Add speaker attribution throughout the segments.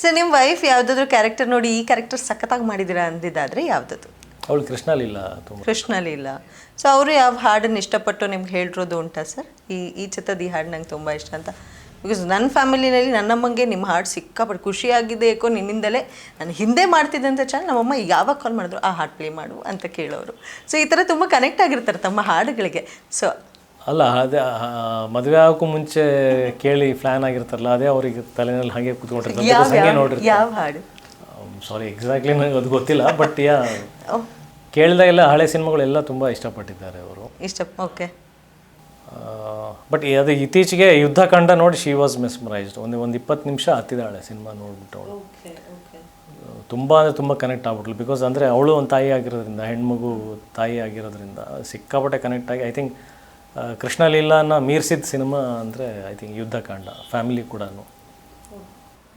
Speaker 1: Sir ನಿಮ್ಮ wife ಯಾವುದಾದ್ರು character ನೋಡಿ ಈ ಕ್ಯಾರೆಕ್ಟರ್ ಸಖತ್ತಾಗಿ ಮಾಡಿದ್ದೀರಾ ಅಂದಿದ್ದಾದ್ರೆ ಯಾವುದದು?
Speaker 2: ಅವಳು ಕೃಷ್ಣಲಿಲ್ಲ ತುಂಬ.
Speaker 1: ಕೃಷ್ಣಲ್ಲಿ. ಇಲ್ಲ ಸೊ ಅವರು ಯಾವ ಹಾಡನ್ನು ಇಷ್ಟಪಟ್ಟು ನಿಮ್ಗೆ ಹೇಳಿರೋದು ಉಂಟಾ ಸರ್? ಈ ಈ ಚಿತ್ರದ ಈ ಹಾಡು ನಂಗೆ ತುಂಬ ಇಷ್ಟ ಅಂತ. ಬಿಕಾಸ್ ನನ್ನ ಫ್ಯಾಮಿಲಿನಲ್ಲಿ ನನ್ನಮ್ಮಂಗೆ ನಿಮ್ಮ ಹಾಡು ಸಿಕ್ಕಾಪಟ್ಟು ಖುಷಿಯಾಗಿದೆ ಏಕೋ ನಿನ್ನಿಂದಲೇ. ನಾನು ಹಿಂದೆ ಮಾಡ್ತಿದ್ದೆ ಅಂತ ಚಾನಲ್ ನಮ್ಮಮ್ಮ ಯಾವಾಗ ಕಾಲ್ ಮಾಡಿದ್ರು ಆ ಹಾಡು ಪ್ಲೇ ಮಾಡು ಅಂತ ಕೇಳೋರು. ಸೊ ಈ ಥರ ತುಂಬ ಕನೆಕ್ಟ್ ಆಗಿರ್ತಾರೆ ತಮ್ಮ ಹಾಡುಗಳಿಗೆ. ಸೊ
Speaker 2: ಅಲ್ಲ ಅದೇ ಮದುವೆ ಆಗೋಕ್ಕೂ ಮುಂಚೆ ಕೇಳಿ ಪ್ಲಾನ್ ಆಗಿರ್ತಾರಲ್ಲ ಅದೇ ಅವ್ರಿಗೆ ತಲೆನಲ್ಲಿ ಹಾಗೆ ಕೂತ್ಕೊಂಡಿರ್ತಾರೆ
Speaker 1: ಯಾವ
Speaker 2: ಹಂಗೆ
Speaker 1: ಯಾವ-
Speaker 2: ನೋಡಿರ್ತಾರೆ.
Speaker 1: ಯಾವ ಹಾಡು?
Speaker 2: ಸಾರಿ ಎಕ್ಸಾಕ್ಟ್ಲಿ ನನಗೆ ಅದು ಗೊತ್ತಿಲ್ಲ ಬಟ್ ಯಾ ಕೇಳಿದಾಗೆಲ್ಲ ಹಳೆ ಸಿನಿಮಾಗಳೆಲ್ಲ ತುಂಬ ಇಷ್ಟಪಟ್ಟಿದ್ದಾರೆ ಅವರು.
Speaker 1: ಇಷ್ಟ ಓಕೆ.
Speaker 2: ಬಟ್ ಅದು ಇತ್ತೀಚೆಗೆ ಯುದ್ಧ ಕಂಡ ನೋಡಿ ಶಿ ವಾಸ್ ಮೆಸ್ಮರೈಸ್ಡ್ ಒಂದು ಒಂದು ಇಪ್ಪತ್ತು ನಿಮಿಷ ಹತ್ತಿದಾಳೆ ಸಿನಿಮಾ ನೋಡ್ಬಿಟ್ಟು ಅವಳು. ತುಂಬ ಅಂದರೆ ತುಂಬ ಕನೆಕ್ಟ್ ಆಗ್ಬಿಟ್ಲು ಬಿಕಾಸ್ ಅಂದರೆ ಅವಳು ಒಂದು ತಾಯಿ ಆಗಿರೋದ್ರಿಂದ ಹೆಣ್ಮಗು ತಾಯಿ ಆಗಿರೋದ್ರಿಂದ ಸಿಕ್ಕಾಪಟ್ಟೆ ಕನೆಕ್ಟ್ ಆಗಿ ಐ ಥಿಂಕ್ ಕೃಷ್ಣ ಲೀಲಾನ ಮೀರ್ಸಿದ ಸಿನಿಮಾ ಅಂದರೆ I think Yuddha Kanda family ಕೂಡ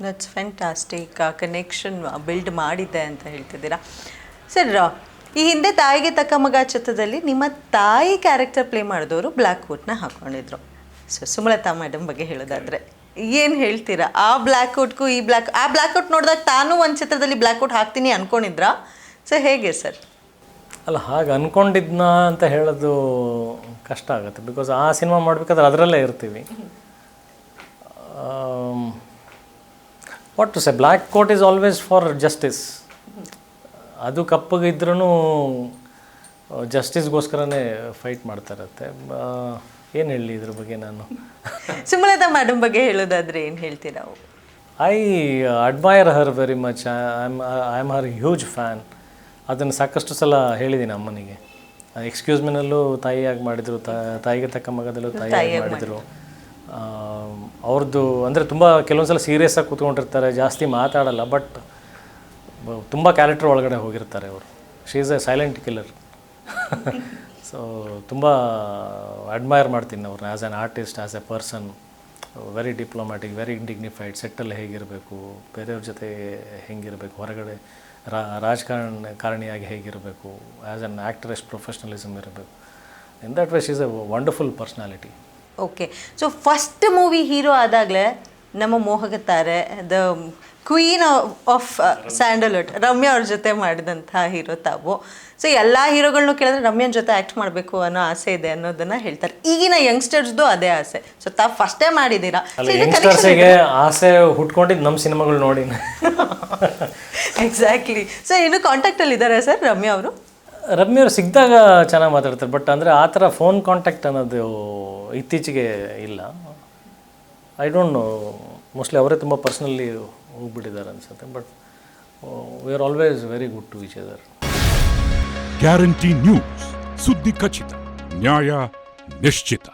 Speaker 1: ದಟ್ಸ್ ಫ್ಯಾಂಟಾಸ್ಟಿಕ್ ಆ ಕನೆಕ್ಷನ್ ಬಿಲ್ಡ್ ಮಾಡಿದೆ ಅಂತ ಹೇಳ್ತಿದ್ದೀರಾ? ಸರ್ ಈ ಹಿಂದೆ ತಾಯಿಗೆ ತಕ್ಕ ಮಗ ಚಿತ್ರದಲ್ಲಿ ನಿಮ್ಮ ತಾಯಿ ಕ್ಯಾರೆಕ್ಟರ್ ಪ್ಲೇ ಮಾಡಿದವರು ಬ್ಲ್ಯಾಕ್ ಕೋಟ್ನ ಹಾಕೊಂಡಿದ್ರು. ಸೊ ಸುಮಲತಾ ಮೇಡಮ್ ಬಗ್ಗೆ ಹೇಳೋದಾದರೆ, ಏನು ಹೇಳ್ತೀರಾ? ಆ ಬ್ಲ್ಯಾಕ್ ವುಡ್ಗೂ ಈ ಬ್ಲ್ಯಾಕ್ ಆ ಬ್ಲ್ಯಾಕ್ ಔಟ್ ನೋಡಿದಾಗ ತಾನು ಒಂದು ಚಿತ್ರದಲ್ಲಿ ಬ್ಲ್ಯಾಕ್ ಔಟ್ ಹಾಕ್ತೀನಿ ಅಂದ್ಕೊಂಡಿದ್ರಾ ಸೊ ಹೇಗೆ ಸರ್
Speaker 2: ಅಲ್ಲ ಹಾಗೆ ಅಂದ್ಕೊಂಡಿದ್ನ ಅಂತ ಹೇಳೋದು ಕಷ್ಟ ಆಗುತ್ತೆ. ಬಿಕಾಸ್ ಆ ಸಿನಿಮಾ ಮಾಡಬೇಕಾದ್ರೆ ಅದರಲ್ಲೇ ಇರ್ತೀವಿ. What to say black coat is always for justice ಅದು ಕಪ್ಪಗಿದ್ರೂ ಜಸ್ಟಿಸ್ಗೋಸ್ಕರನೇ ಫೈಟ್ ಮಾಡ್ತಾ ಇರತ್ತೆ. ಏನು ಹೇಳಿ ಇದ್ರ ಬಗ್ಗೆ ನಾನು?
Speaker 1: ಸುಮಲತಾ ಮೇಡಮ್ ಬಗ್ಗೆ ಹೇಳೋದಾದ್ರೆ ಏನು ಹೇಳ್ತೀರಾ?
Speaker 2: I admire her very much I am I am her huge fan ಅದನ್ನು ಸಾಕಷ್ಟು ಸಲ ಹೇಳಿದ್ದೀನಿ ಅಮ್ಮನಿಗೆ. ಎಕ್ಸ್ಕ್ಯೂಸ್ ಮಿನಲ್ಲೂ ತಾಯಿಯಾಗಿ ಮಾಡಿದರು ತಾಯಿಗೆ ತಕ್ಕ ಮಗದಲ್ಲೂ ತಾಯಿಯಾಗಿ ಮಾಡಿದರು. ಅವ್ರದ್ದು ಅಂದರೆ ತುಂಬ ಕೆಲವೊಂದು ಸಲ ಸೀರಿಯಸ್ ಆಗಿ ಕೂತ್ಕೊಂಡಿರ್ತಾರೆ ಜಾಸ್ತಿ ಮಾತಾಡಲ್ಲ ಬಟ್ ತುಂಬ ಕ್ಯಾರೆಕ್ಟರ್ ಒಳಗಡೆ ಹೋಗಿರ್ತಾರೆ ಅವರು. She is a silent killer so ತುಂಬ ಅಡ್ಮೈರ್ ಮಾಡ್ತೀನಿ ಅವ್ರನ್ನ as an artist as a person very diplomatic very indignified ಸೆಟ್ಟಲ್ಲಿ ಹೇಗಿರಬೇಕು, ಬೇರೆಯವ್ರ ಜೊತೆ ಹೆಂಗಿರಬೇಕು, ಹೊರಗಡೆ ರಾ, ರಾಜಕಾರಣ, ಕಾರಣಿಯಾಗಿ ಹೇಗಿರಬೇಕು ಆ್ಯಸ್ ಅನ್ ಆ್ಯಕ್ಟರ್ ಎಷ್ಟು ಪ್ರೊಫೆಷ್ನಲಿಸಮ್ ಇರಬೇಕು. In that ways is a wonderful personality
Speaker 1: okay so first movie hero ಆದಾಗಲೇ ನಮ್ಮ ಮೋಹಗತಾರೆ the queen of Sandalwood Ramya ಅವ್ರ ಜೊತೆ ಮಾಡಿದಂಥ ಹೀರೋ ತಾವು. ಸೊ ಎಲ್ಲ ಹೀರೋಗಳನ್ನೂ ಕೇಳಿದ್ರೆ ರಮ್ಯನ ಜೊತೆ ಆ್ಯಕ್ಟ್ ಮಾಡಬೇಕು ಅನ್ನೋ ಆಸೆ ಇದೆ ಅನ್ನೋದನ್ನ ಹೇಳ್ತಾರೆ. ಈಗಿನ ಯಂಗ್ಸ್ಟರ್ಸ್ದು ಅದೇ ಆಸೆ. ಸೊ ತಾವು ಫಸ್ಟೇ ಮಾಡಿದ್ದೀರಾ.
Speaker 2: ಆಸೆ ಹುಟ್ಕೊಂಡಿದ್ದು ನಮ್ಮ ಸಿನಿಮಾಗಳು ನೋಡಿ.
Speaker 1: ಎಕ್ಸಾಕ್ಟ್ಲಿ ಸೊ ಇನ್ನು ಕಾಂಟ್ಯಾಕ್ಟಲ್ಲಿ ಇದ್ದಾರೆ ಸರ್ ರಮ್ಯಾ ಅವರು?
Speaker 2: ರಮ್ಯವ್ರು ಸಿಕ್ಕಿದಾಗ ಚೆನ್ನಾಗಿ ಮಾತಾಡ್ತಾರೆ. ಬಟ್ ಅಂದರೆ ಆ ಥರ ಫೋನ್ ಕಾಂಟ್ಯಾಕ್ಟ್ ಅನ್ನೋದು ಇತ್ತೀಚೆಗೆ ಇಲ್ಲ. ಐ ಡೋಂಟ್ ನೋ ಮೋಸ್ಟ್ಲಿ ಅವರೇ ತುಂಬ ಪರ್ಸ್ನಲಿ ಹೋಗ್ಬಿಟ್ಟಿದ್ದಾರೆ ಅನ್ಸುತ್ತೆ but we are always very good to which other
Speaker 3: guarantee news ಸುದ್ದಿ ಖಚಿತ ನ್ಯಾಯ ನಿಶ್ಚಿತ